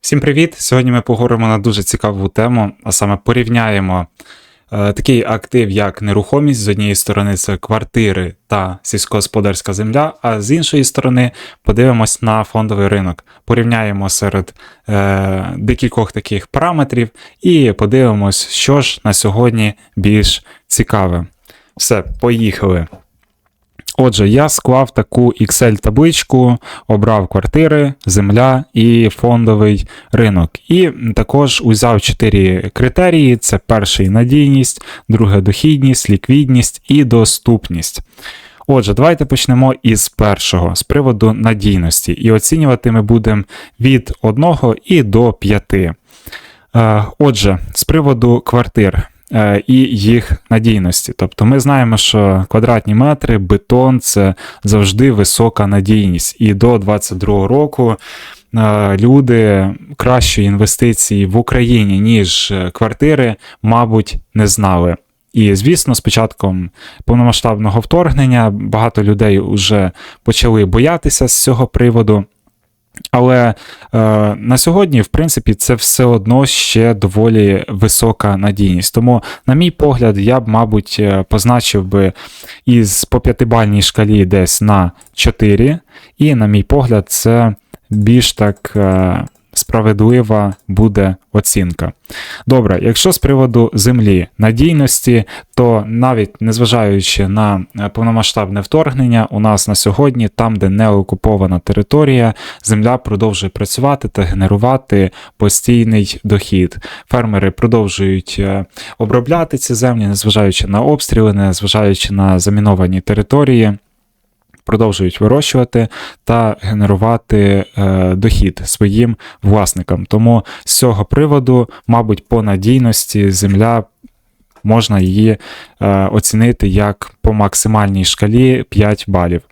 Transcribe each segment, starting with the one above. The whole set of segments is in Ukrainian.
Всім привіт! Сьогодні ми поговоримо на дуже цікаву тему, а саме порівняємо е, такий актив, як нерухомість. З однієї сторони, це квартири та сільськогосподарська земля, а з іншої сторони, подивимось на фондовий ринок. Порівняємо серед е, декількох таких параметрів і подивимось, що ж на сьогодні більш цікаве. Все, поїхали. Отже, я склав таку Excel-табличку, обрав квартири, земля і фондовий ринок. І також узяв чотири критерії: це перший надійність, друге дохідність, ліквідність і доступність. Отже, давайте почнемо із першого, з приводу надійності. І оцінювати ми будемо від 1 і до 5. Е, Отже, з приводу квартир. Е, і їх надійності. Тобто ми знаємо, що квадратні метри, бетон це завжди висока надійність. І до 2022 року е, люди кращої інвестиції в Україні, ніж квартири, мабуть, не знали. І, звісно, з початком повномасштабного вторгнення багато людей вже почали боятися з цього приводу. Але е, на сьогодні, в принципі, це все одно ще доволі висока надійність. Тому, на мій погляд, я б, мабуть, е, позначив би із по п'ятибальній шкалі десь на 4. І, на мій погляд, це більш так. Е, справедлива буде оцінка. Добре, якщо з приводу землі надійності, то навіть незважаючи на е, повномасштабне вторгнення, у нас на сьогодні, там, де не окупована територія, земля продовжує працювати та генерувати постійний дохід. Фермери продовжують е, обробляти ці землі, незважаючи на обстріли, незважаючи на заміновані території продовжують вирощувати та генерувати е, дохід своїм власникам. Тому з цього приводу, мабуть, по надійності земля. Можна її е, оцінити як по максимальній шкалі 5 балів.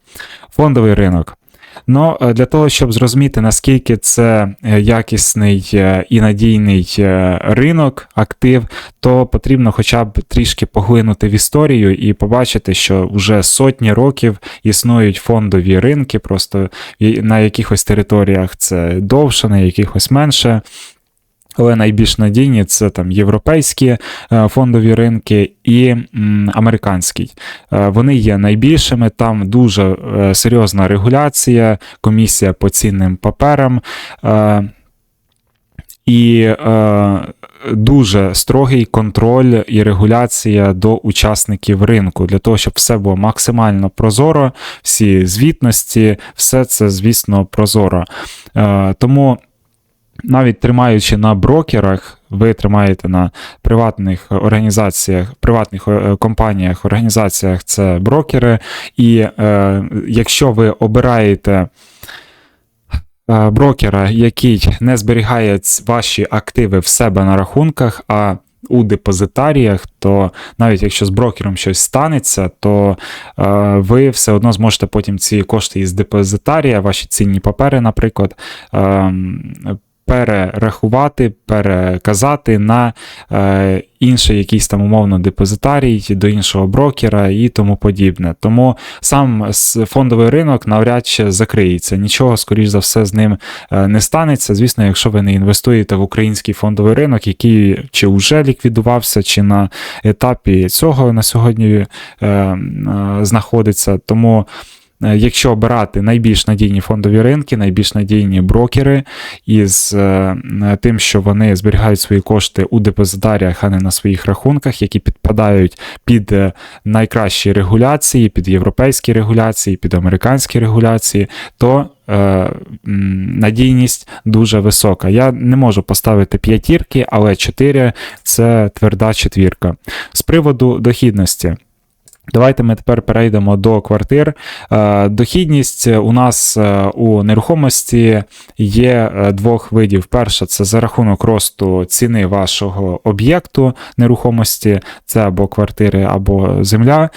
Фондовий ринок. Ну, для того, щоб зрозуміти, наскільки це е, якісний е, і надійний ринок, актив, то потрібно хоча б трішки поглинути в історію і побачити, що вже сотні років існують фондові ринки, просто на якихось територіях це довше, на якихось менше але найбільш надійні це там європейські е, фондові ринки і американський. Е, вони є найбільшими, там дуже е, серйозна регуляція, комісія по цінним паперам. І е, дуже строгий контроль і регуляція до учасників ринку для того, щоб все було максимально прозоро, всі звітності, все це, звісно, прозоро. Е, Тому навіть тримаючи на брокерах, ви тримаєте на приватних організаціях, приватних е, компаніях, організаціях це брокери, і е, якщо ви обираєте е, брокера, який не зберігає ваші активи в себе на рахунках, а у депозитаріях, то навіть якщо з брокером щось станеться, то е, ви все одно зможете потім ці кошти із депозитарія, ваші цінні папери, наприклад, е, перерахувати, переказати на е, інший якийсь там умовно депозитарій до іншого брокера і тому подібне. Тому сам фондовий ринок навряд чи закриється. Нічого, скоріш за все, з ним е, не станеться. Звісно, якщо ви не інвестуєте в український фондовий ринок, який чи вже ліквідувався, чи на етапі цього на сьогодні е, е, знаходиться. Тому. Е, якщо обирати найбільш надійні фондові ринки, найбільш надійні брокери із е, тим, що вони зберігають свої кошти у депозитаріях, а не на своїх рахунках, які підпадають під е, найкращі регуляції, під європейські регуляції, під американські регуляції, то Надійність дуже висока. Я не можу поставити п'ятірки, але 4 це тверда четвірка. З приводу дохідності. Давайте ми тепер перейдемо до квартир. Е, дохідність у нас е, у нерухомості є е, двох видів. Перша це за рахунок росту ціни вашого об'єкту нерухомості, це або квартири, або земля.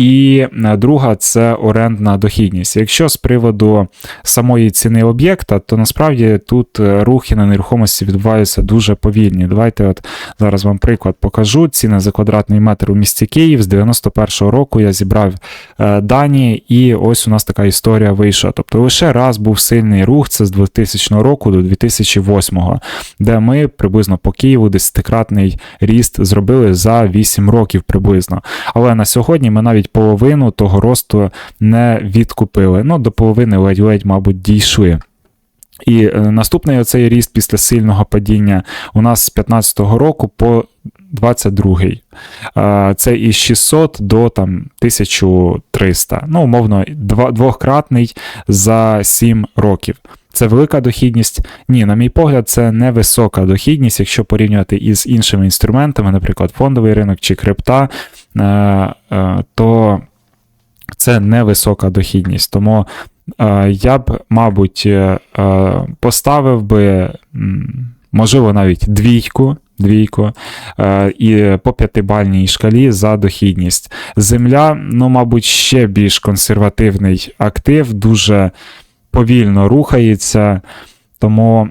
І е, друга це орендна дохідність. Якщо з приводу самої ціни об'єкта, то насправді тут е, рухи на нерухомості відбуваються дуже повільні. Давайте от зараз вам приклад покажу. Ціни за квадратний метр у місті Київ з 91-го року я зібрав е, дані, і ось у нас така історія вийшла. Тобто лише раз був сильний рух, це з 2000 року до 2008, де ми приблизно по Києву десятикратний ріст зробили за 8 років приблизно. Але на сьогодні ми навіть половину того росту не відкупили. Ну, до половини ледь-ледь, мабуть, дійшли. І е, наступний оцей ріст після сильного падіння у нас з 15-го року по 22-й. Е, Це із 600 до там 1300. Ну, умовно, двохкратний за 7 років. Це велика дохідність? Ні, на мій погляд, це невисока дохідність, якщо порівнювати із іншими інструментами, наприклад, фондовий ринок чи крипта, то це невисока дохідність. Тому е, я б, мабуть, е, е, поставив би, можливо, навіть двійку. Двійку е, і по п'ятибальній шкалі за дохідність. Земля, ну, мабуть, ще більш консервативний актив, дуже повільно рухається. Тому,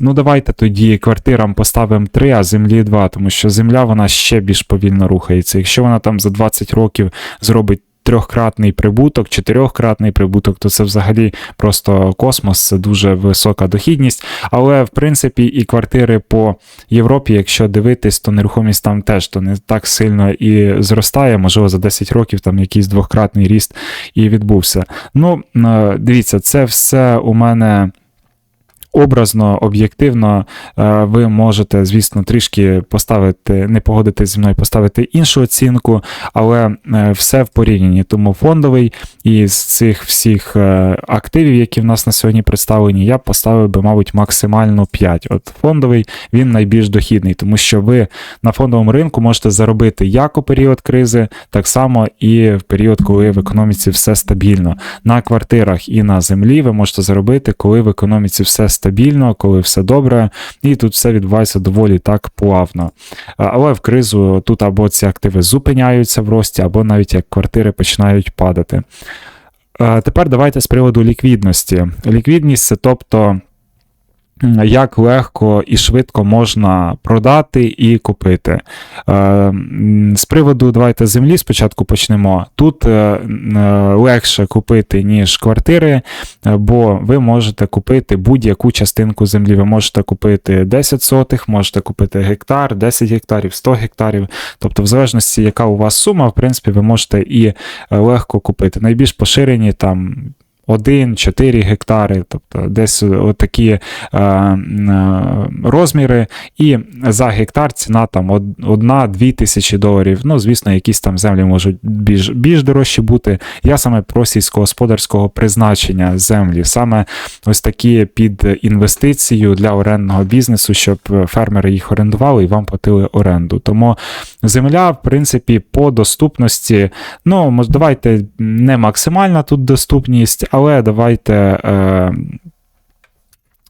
ну, давайте тоді квартирам поставимо 3, а землі 2, тому що земля вона ще більш повільно рухається. Якщо вона там за 20 років зробить трьохкратний прибуток, чотирьохкратний прибуток, то це взагалі просто космос, це дуже висока дохідність. Але в принципі і квартири по Європі, якщо дивитись, то нерухомість там теж то не так сильно і зростає. Можливо, за 10 років там якийсь двохкратний ріст і відбувся. Ну, е, дивіться, це все у мене. Образно, об'єктивно, е, ви можете, звісно, трішки поставити, не погодитись зі мною, поставити іншу оцінку, але е, все в порівнянні. Тому фондовий із цих всіх е, активів, які в нас на сьогодні представлені, я поставив би, мабуть, максимально 5. От фондовий він найбільш дохідний, тому що ви на фондовому ринку можете заробити як у період кризи, так само і в період, коли в економіці все стабільно. На квартирах і на землі ви можете заробити, коли в економіці все стабільно, коли все добре, і тут все відбувається доволі так плавно. Але в кризу тут або ці активи зупиняються в рості, або навіть як квартири починають падати. Тепер давайте з приводу ліквідності. Ліквідність це тобто. Як легко і швидко можна продати і купити. Е, З приводу давайте землі спочатку почнемо. Тут е, е, легше купити, ніж квартири, бо ви можете купити будь-яку частинку землі. Ви можете купити 10 сотих, можете купити гектар, 10 гектарів, 100 гектарів. Тобто, в залежності, яка у вас сума, в принципі, ви можете і легко купити. Найбільш поширені там. 1-4 гектари, тобто десь отакі е, е, розміри, і за гектар ціна там 1-2 тисячі доларів. Ну, звісно, якісь там землі можуть більш, більш дорожчі бути. Я саме про сільськогосподарського призначення землі, саме ось такі під інвестицію для орендного бізнесу, щоб фермери їх орендували і вам платили оренду. Тому земля, в принципі, по доступності, ну, давайте не максимальна тут доступність, але давайте. Е,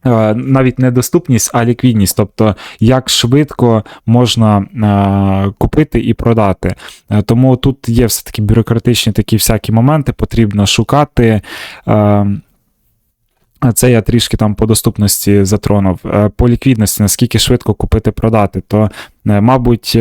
е, навіть не доступність, а ліквідність, тобто як швидко можна е, купити і продати. Е, Тому тут є все-таки бюрократичні такі всякі моменти, потрібно шукати. Це я трішки там по доступності затронув. По ліквідності, наскільки швидко купити продати, то, мабуть,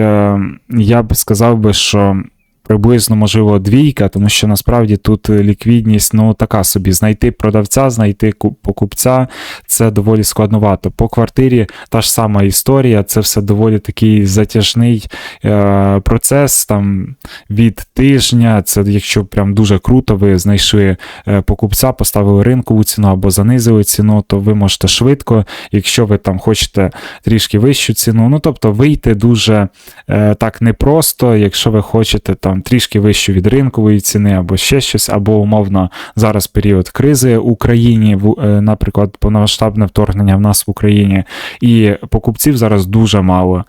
я б сказав би, що приблизно, можливо, двійка, тому що насправді тут ліквідність, ну, така собі. Знайти продавця, знайти покупця це доволі складновато. По квартирі та ж сама історія, це все доволі такий затяжний е, процес там від тижня. Це якщо прям дуже круто, ви знайшли е, покупця, поставили ринкову ціну або занизили ціну, то ви можете швидко, якщо ви там хочете трішки вищу ціну. Ну тобто вийти дуже е, так непросто, якщо ви хочете там трішки вищу від ринкової ціни, або ще щось, або умовно зараз період кризи в Україні, в- е, наприклад, повномасштабне вторгнення в нас в Україні, і покупців зараз дуже мало.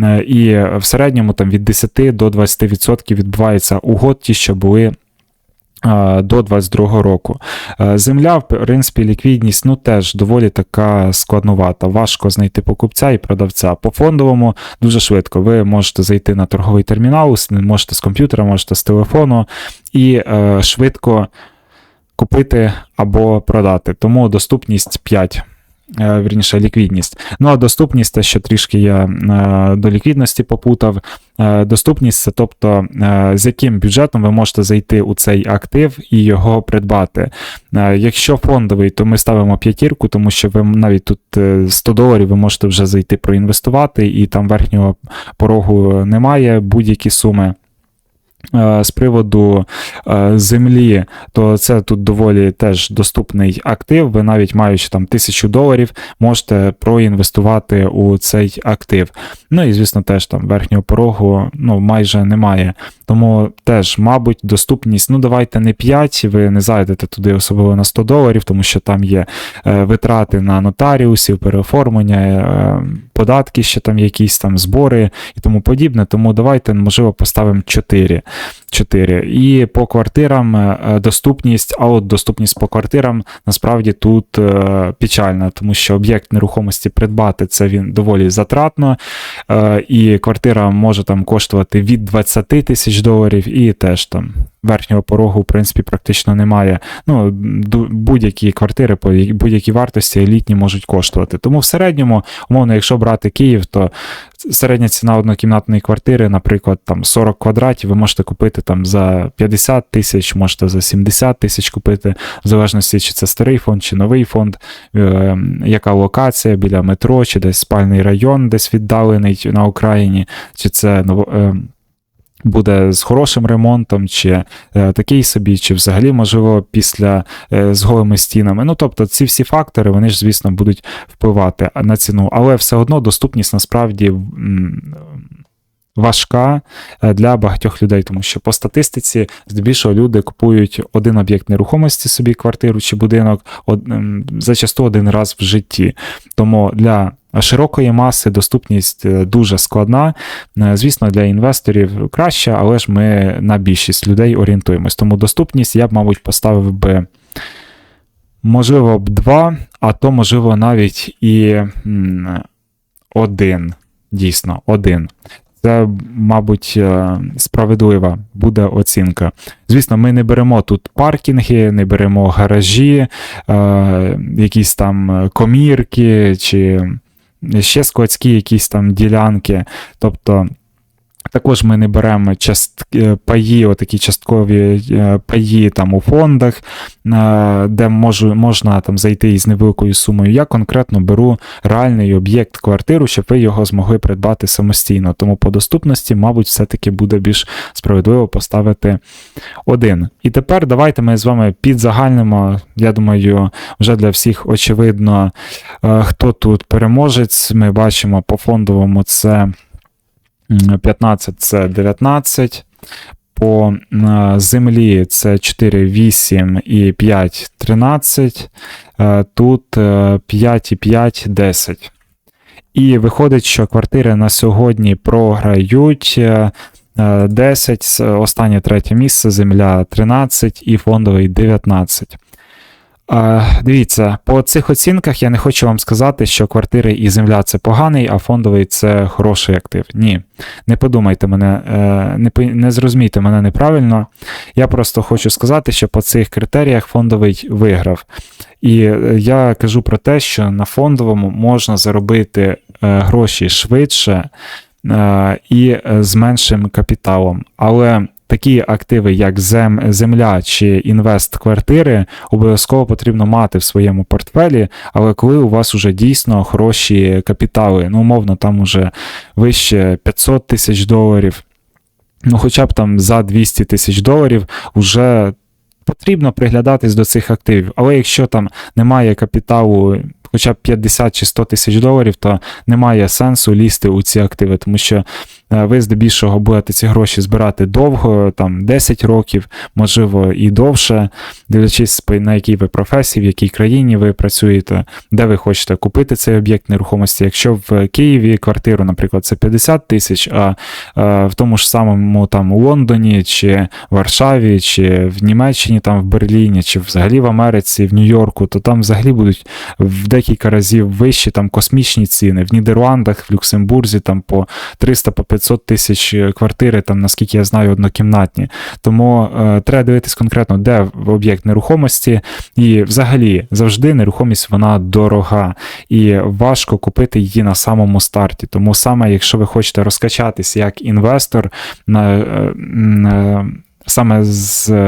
Е, І в середньому там від 10 до 20% відбувається угод, ті, що були До 22 року. Е, Земля, в принципі, ліквідність ну теж доволі така складнувата. Важко знайти покупця і продавця. По фондовому дуже швидко. Ви можете зайти на торговий термінал, можете з комп'ютера, можете з телефону і е, швидко купити або продати. Тому доступність 5. Е, Вірніше, ліквідність. Ну а доступність, те, що трішки я е, до ліквідності попутав. Е, Доступність це тобто, з яким бюджетом ви можете зайти у цей актив і його придбати. Якщо фондовий, то ми ставимо п'ятірку, тому що ви навіть тут е, 100 доларів ви можете вже зайти проінвестувати, і там верхнього порогу немає будь-які суми. Е, З приводу е, землі, то це тут доволі теж доступний актив. Ви навіть маючи там тисячу доларів, можете проінвестувати у цей актив. Ну і звісно, теж там верхнього порогу ну, майже немає. Тому теж, мабуть, доступність. Ну, давайте не 5, ви не зайдете туди особливо на 100 доларів, тому що там є е, витрати на нотаріусів, переоформлення, податки, ще там якісь там збори і тому подібне. Тому давайте, можливо, поставимо 4. 4. І по квартирам е, доступність, а от доступність по квартирам насправді тут е, печальна, тому що об'єкт нерухомості придбати це він доволі затратно, е, і квартира може там коштувати від 20 тисяч доларів, і теж там верхнього порогу, в принципі, практично немає. Ну, будь-які квартири по будь-якій вартості елітні можуть коштувати. Тому в середньому, умовно, якщо брати Київ, то середня ціна однокімнатної квартири, наприклад, там 40 квадратів, ви можете купити там за 50 тисяч, можете за 70 тисяч купити, в залежності, чи це старий фонд, чи новий фонд, е, яка локація біля метро, чи десь спальний район, десь віддалений на Україні, чи це е, буде з хорошим ремонтом, чи е, такий собі, чи взагалі, можливо, після е, з голими стінами. Ну, тобто, ці всі фактори, вони ж, звісно, будуть впливати на ціну, але все одно доступність насправді. Важка е, для багатьох людей, тому що по статистиці здебільшого люди купують один об'єкт нерухомості собі, квартиру чи будинок, ем, зачасту один раз в житті. Тому для широкої маси доступність е, дуже складна. Е, Звісно, для інвесторів краще, але ж ми на більшість людей орієнтуємось. Тому доступність я б, мабуть, поставив би. Можливо, б два, а то, можливо, навіть і один. Дійсно, один. Це, мабуть, е, справедлива буде оцінка. Звісно, ми не беремо тут паркінги, не беремо гаражі, е, якісь там е, комірки чи ще складські якісь там ділянки. Тобто. Також ми не беремо част... е, паї, отакі часткові е, паї там у фондах, е, де можу, можна там зайти із невеликою сумою. Я конкретно беру реальний об'єкт квартиру, щоб ви його змогли придбати самостійно. Тому по доступності, мабуть, все-таки буде більш справедливо поставити один. І тепер давайте ми з вами підзагальнимо. Я думаю, вже для всіх очевидно, хто тут переможець. Ми бачимо по фондовому це. М, 15 це 19. По е, землі це 4, 8 і 5, 13. Е, Тут е, 5 і 5, 10. І виходить, що квартири на сьогодні програють е, е, 10, останнє третє місце, земля 13 і фондовий 19. Дивіться, по цих оцінках я не хочу вам сказати, що квартири і земля це поганий, а фондовий це хороший актив. Ні. Не подумайте мене, е, не, не зрозумійте мене неправильно. Я просто хочу сказати, що по цих критеріях фондовий виграв. І е, я кажу про те, що на фондовому можна заробити е, гроші швидше і з меншим капіталом. Але такі активи, як зем, земля чи інвест квартири, обов'язково потрібно мати в своєму портфелі. Але коли у вас уже дійсно хороші капітали, ну умовно, там уже вище 500 тисяч доларів, ну хоча б там за 200 тисяч доларів, вже потрібно приглядатись до цих активів. Але якщо там немає капіталу. Хоча б 50 чи 100 тисяч доларів, то немає сенсу лізти у ці активи, тому що е, ви здебільшого будете ці гроші збирати довго, там 10 років, можливо, і довше, дивлячись на якій ви професії, в якій країні ви працюєте, де ви хочете купити цей об'єкт нерухомості. Якщо в Києві квартиру, наприклад, це 50 тисяч, а е, в тому ж самому там у Лондоні, чи Варшаві, чи в Німеччині, там в Берліні, чи взагалі в Америці, в Нью-Йорку, то там взагалі будуть в декілька разів вищі там космічні ціни. В Нідерландах, в Люксембурзі там по 300 по 500 тисяч квартири, там наскільки я знаю, однокімнатні. Тому е, треба дивитись конкретно, де об'єкт нерухомості, і взагалі завжди нерухомість вона дорога, і важко купити її на самому старті. Тому саме, якщо ви хочете розкачатись як інвестор, на, е, м, е, саме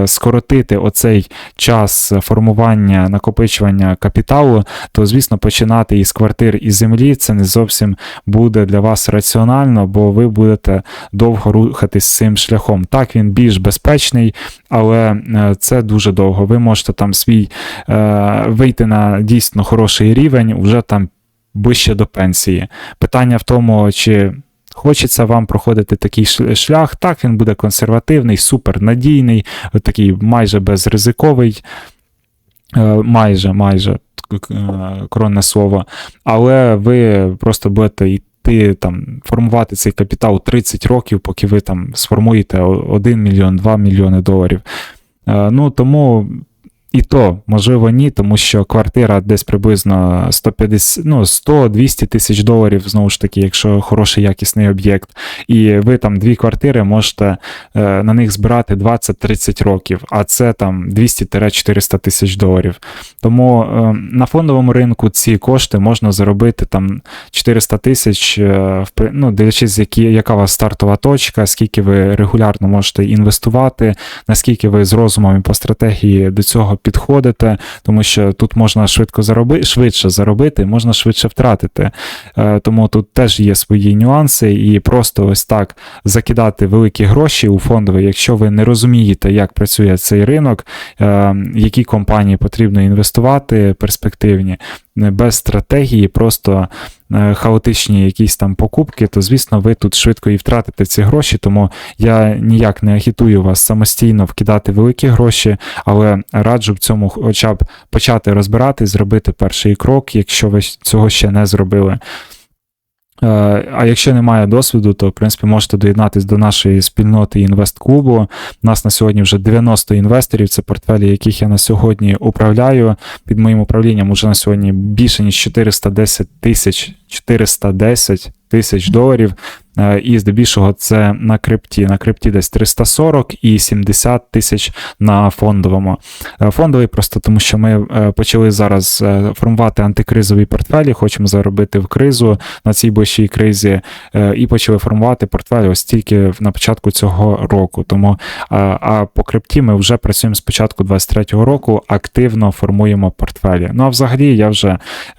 скоротити оцей час формування накопичування капіталу, то звісно починати із квартир і землі це не зовсім буде для вас раціонально, бо ви будете довго рухатись цим шляхом. Так, він більш безпечний, але е, це дуже довго. Ви можете там свій е, вийти на дійсно хороший рівень вже там ближче до пенсії. Питання в тому, чи хочеться вам проходити такий шлях. Так, він буде консервативний, супернадійний, такий майже безризиковий, е, майже, майже е, коронне слово. Але ви просто будете йти там, формувати цей капітал 30 років, поки ви там сформуєте 1 мільйон, 2 мільйони доларів. Е, Ну, тому і то, можливо, ні, тому що квартира десь приблизно 150, ну, 100-200 тисяч доларів, знову ж таки, якщо хороший якісний об'єкт. І ви там дві квартири можете е, на них збирати 20-30 років, а це там 200-400 тисяч доларів. Тому е, на фондовому ринку ці кошти можна заробити там 400 тисяч, е, ну, дивлячись, які, яка у вас стартова точка, скільки ви регулярно можете інвестувати, наскільки ви з розумом і по стратегії до цього підходите, тому що тут можна швидко заробити, швидше заробити, можна швидше втратити. Е, Тому тут теж є свої нюанси, і просто ось так закидати великі гроші у фондовий, якщо ви не розумієте, як працює цей ринок, е, які компанії потрібно інвестувати перспективні, без стратегії, просто е, хаотичні якісь там покупки, то звісно, ви тут швидко і втратите ці гроші, тому я ніяк не агітую вас самостійно вкидати великі гроші, але раджу в цьому хоча б почати розбирати, зробити перший крок, якщо ви цього ще не зробили. Е, А якщо немає досвіду, то в принципі можете доєднатись до нашої спільноти інвест-клубу. У нас на сьогодні вже 90 інвесторів, це портфелі, яких я на сьогодні управляю. Під моїм управлінням уже на сьогодні більше ніж 410 тисяч 410 тисяч доларів. Е, І здебільшого це на крипті. На крипті десь 340 і 70 тисяч на фондовому. Е, Фондовий просто тому, що ми е, почали зараз формувати антикризові портфелі, хочемо заробити в кризу на цій ближчій кризі, і почали формувати портфелі ось тільки на початку цього року. Тому а, по крипті ми вже працюємо з початку 23-го року, активно формуємо портфелі. Ну а взагалі я вже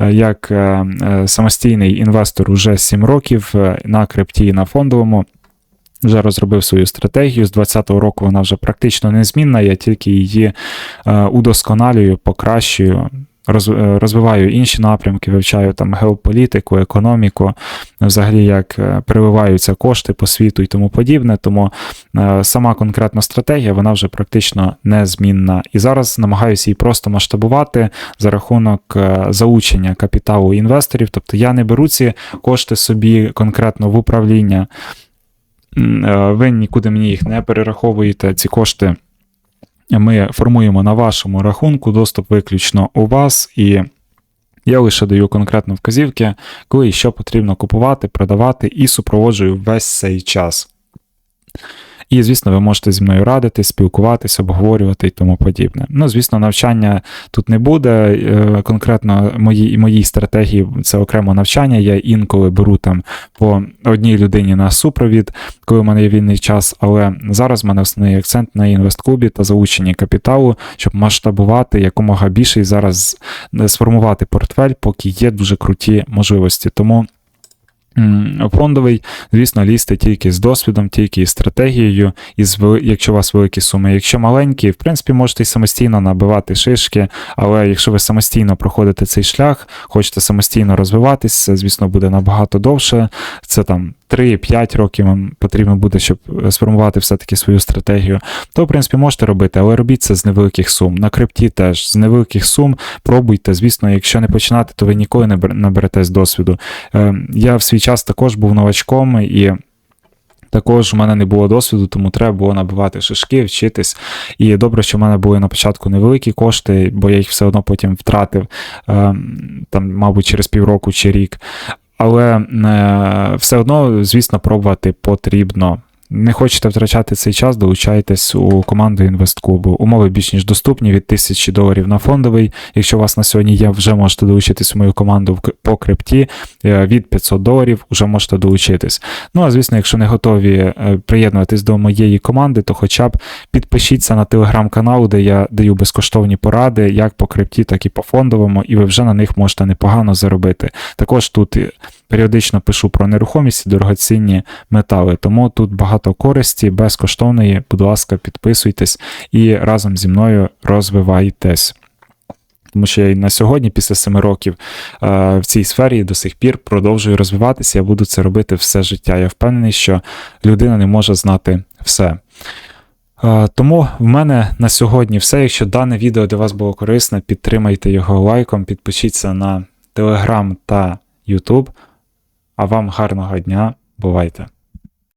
як самостійний інвестор уже 7 років е, на крипті і на фондовому. Вже розробив свою стратегію. З 2020 року вона вже практично незмінна, я тільки її е, удосконалюю, покращую, розвиваю інші напрямки, вивчаю там геополітику, економіку, взагалі як е, переливаються кошти по світу і тому подібне. Тому е, сама конкретна стратегія вона вже практично незмінна. І зараз намагаюся її просто масштабувати за рахунок е, залучення капіталу інвесторів. Тобто я не беру ці кошти собі конкретно в управління. Е, Ви нікуди мені їх не перераховуєте. Ці кошти ми формуємо на вашому рахунку, доступ виключно у вас, і я лише даю конкретно вказівки, коли і що потрібно купувати, продавати, і супроводжую весь цей час. І, звісно, ви можете зі мною радити, спілкуватися, обговорювати і тому подібне. Ну, звісно, навчання тут не буде. е, Конкретно моїй моїй стратегії це окремо навчання. Я інколи беру там по одній людині на супровід, коли в мене є вільний час. Але зараз в мене основний акцент на інвестклубі та залученні капіталу, щоб масштабувати якомога більше і зараз сформувати портфель, поки є дуже круті можливості. Тому Фондовий, звісно, лізьте тільки з досвідом, тільки із стратегією, вели- якщо у вас великі суми. Якщо маленькі, в принципі, можете й самостійно набивати шишки, але якщо ви самостійно проходите цей шлях, хочете самостійно розвиватись, це, звісно, буде набагато довше. Це там 3-5 років вам потрібно буде, щоб е, сформувати все-таки свою стратегію. То, в принципі, можете робити, але робіть це з невеликих сум. На крипті теж з невеликих сум пробуйте. Звісно, якщо не починати, то ви ніколи не бер- наберетесь досвіду. Е, Я в свій час також був новачком і. Також у мене не було досвіду, тому треба було набивати шишки, вчитись. І добре, що в мене були на початку невеликі кошти, бо я їх все одно потім втратив, е, там, мабуть, через півроку чи рік. Але е, все одно, звісно, пробувати потрібно. Не хочете втрачати цей час, долучайтесь у команду інвестклубу. Умови більш ніж доступні від 1000 доларів на фондовий. Якщо у вас на сьогодні є, вже можете долучитись у мою команду по крипті. Е, Від 500 доларів вже можете долучитись. Ну а звісно, якщо не готові е, приєднуватись до моєї команди, то хоча б підпишіться на телеграм-канал, де я даю безкоштовні поради, як по крипті, так і по фондовому, і ви вже на них можете непогано заробити. Також тут е, періодично пишу про нерухомість і дорогоцінні метали, тому тут багато користі, безкоштовної. Будь ласка, підписуйтесь і разом зі мною розвивайтесь. Тому що я і на сьогодні, після семи років е, в цій сфері до сих пір продовжую розвиватися. Я буду це робити все життя. Я впевнений, що людина не може знати все. Е, Тому в мене на сьогодні все. Якщо дане відео для вас було корисне, підтримайте його лайком, підпишіться на Telegram та YouTube. А вам гарного дня. Бувайте!